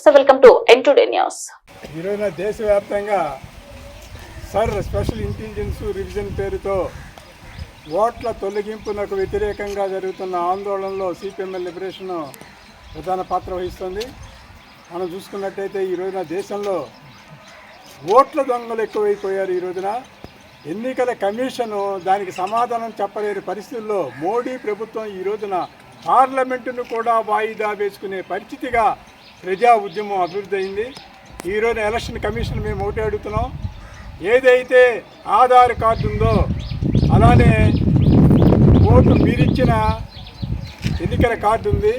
నమస్తే welcome to N today news ఈరోజున దేశవ్యాప్తంగా సర్ స్పెషల్ ఇంటెలిజెన్స్ రివిజన్ పేరుతో ఓట్ల తొలగింపునకు వ్యతిరేకంగా జరుగుతున్న ఆందోళనలో సిపిఎంఎల్ లిబరేషన్ ప్రధాన పాత్ర వహిస్తుంది. మనం చూసుకున్నట్టయితే ఈ రోజున దేశంలో ఓట్ల దొంగలు ఎక్కువైపోయారు ఈ రోజున. ఎన్నికల కమిషను దానికి సమాధానం చెప్పలేని పరిస్థితుల్లో మోడీ ప్రభుత్వం ఈ రోజున పార్లమెంటును కూడా వాయిదా వేసుకునే పరిస్థితిగా ప్రజా ఉద్యమం అభివృద్ధి అయింది. ఈరోజు ఎలక్షన్ కమిషన్ మేము ఒకటే అడుగుతున్నాం. ఏదైతే ఆధార్ కార్డు ఉందో అలానే ఓటు మీరిచ్చిన ఎన్నికల కార్డు ఉంది.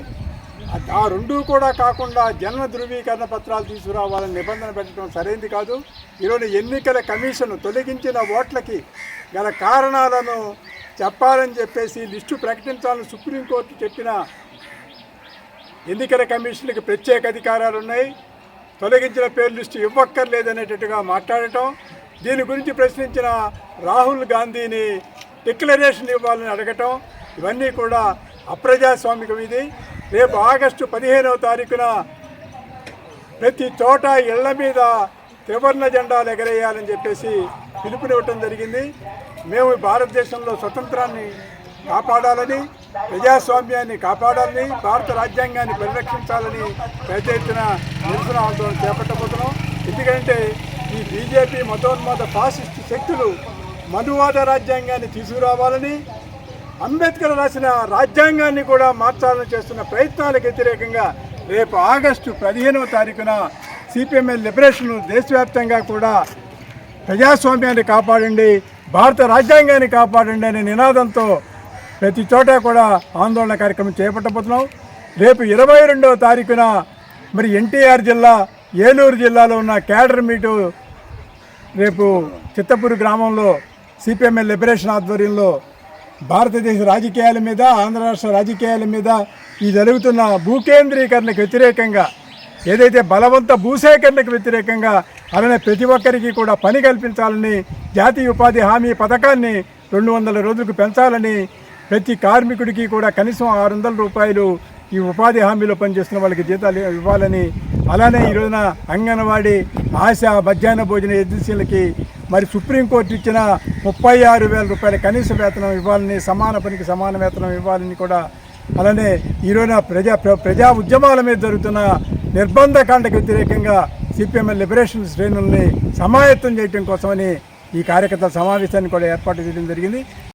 ఆ- ఆ రెండు కూడా కాకుండా జన్మ ధృవీకరణ పత్రాలు తీసుకురావాలని నిబంధన పెట్టడం సరైనది కాదు. ఈరోజు ఎన్నికల కమిషన్ తొలగించిన ఓట్లకి గల కారణాలను చెప్పాలని చెప్పేసి లిస్టు ప్రకటించాలని సుప్రీంకోర్టు చెప్పిన ఎన్నికల కమిషన్కి ప్రత్యేక అధికారాలు ఉన్నాయి. తొలగించిన పేరు లిస్టు ఇవ్వక్కర్లేదనేటట్టుగా మాట్లాడటం దీని గురించి ప్రశ్నించిన రాహుల్ గాంధీని డిక్లరేషన్ ఇవ్వాలని అడగటం ఇవన్నీ కూడా అప్రజాస్వామికం ఇది. రేపు ఆగస్టు పదిహేనవ తారీఖున ప్రతి చోట ఇళ్ళ మీద త్రివర్ణ జెండాలు ఎగరేయాలని చెప్పేసి పిలుపునివ్వటం జరిగింది. మేము భారతదేశంలో స్వతంత్రాన్ని కాపాడాలని ప్రజాస్వామ్యాన్ని కాపాడాలని భారత రాజ్యాంగాన్ని పరిరక్షించాలని పెద్ద ఎత్తున నిరసన ఆందోళన చేపట్టబోతున్నాం. ఎందుకంటే ఈ బీజేపీ మతోన్మత ఫాసిస్ట్ శక్తులు మనువాద రాజ్యాంగాన్ని తీసుకురావాలని అంబేద్కర్ రాసిన రాజ్యాంగాన్ని కూడా మార్చాలని చేస్తున్న ప్రయత్నాలకు వ్యతిరేకంగా రేపు ఆగస్టు పదిహేనవ తారీఖున సిపిఎంఎల్ లిబరేషన్ దేశవ్యాప్తంగా కూడా ప్రజాస్వామ్యాన్ని కాపాడండి భారత రాజ్యాంగాన్ని కాపాడండి అనే నినాదంతో ప్రతి చోట కూడా ఆందోళన కార్యక్రమం చేపట్టబోతున్నాం. రేపు ఇరవై రెండవ తారీఖున మరి ఎన్టీఆర్ జిల్లా ఏలూరు జిల్లాలో ఉన్న క్యాడర్ మీటు రేపు చిత్తపూరు గ్రామంలో సిపిఎంఎల్ లిబరేషన్ ఆధ్వర్యంలో భారతదేశ రాజకీయాల మీద ఆంధ్ర రాష్ట్ర రాజకీయాల మీద ఈ జరుగుతున్న భూకేంద్రీకరణకు వ్యతిరేకంగా ఏదైతే బలవంత భూసేకరణకు వ్యతిరేకంగా అలానే ప్రతి ఒక్కరికి కూడా పని కల్పించాలని జాతీయ ఉపాధి హామీ పథకాన్ని రెండు వందల రోజులకు పెంచాలని ప్రతి కార్మికుడికి కూడా కనీసం ఆరు వందల రూపాయలు ఈ ఉపాధి హామీలో పనిచేస్తున్న వాళ్ళకి జీతాలు ఇవ్వాలని అలానే ఈ రోజున అంగన్వాడీ ఆశ మధ్యాహ్న భోజన ఏజెన్సీలకి మరి సుప్రీంకోర్టు ఇచ్చిన ముప్పై ఆరు వేల రూపాయల కనీస వేతనం ఇవ్వాలని సమాన పనికి సమాన వేతనం ఇవ్వాలని కూడా అలానే ఈరోజున ప్రజా ప్ర- ప్రజా ఉద్యమాల మీద జరుగుతున్న నిర్బంధకాండకు వ్యతిరేకంగా సిపిఎంఎల్ లిబరేషన్ శ్రేణుల్ని సమాయత్తం చేయడం కోసమని ఈ కార్యకర్తల సమావేశాన్ని కూడా ఏర్పాటు చేయడం జరిగింది.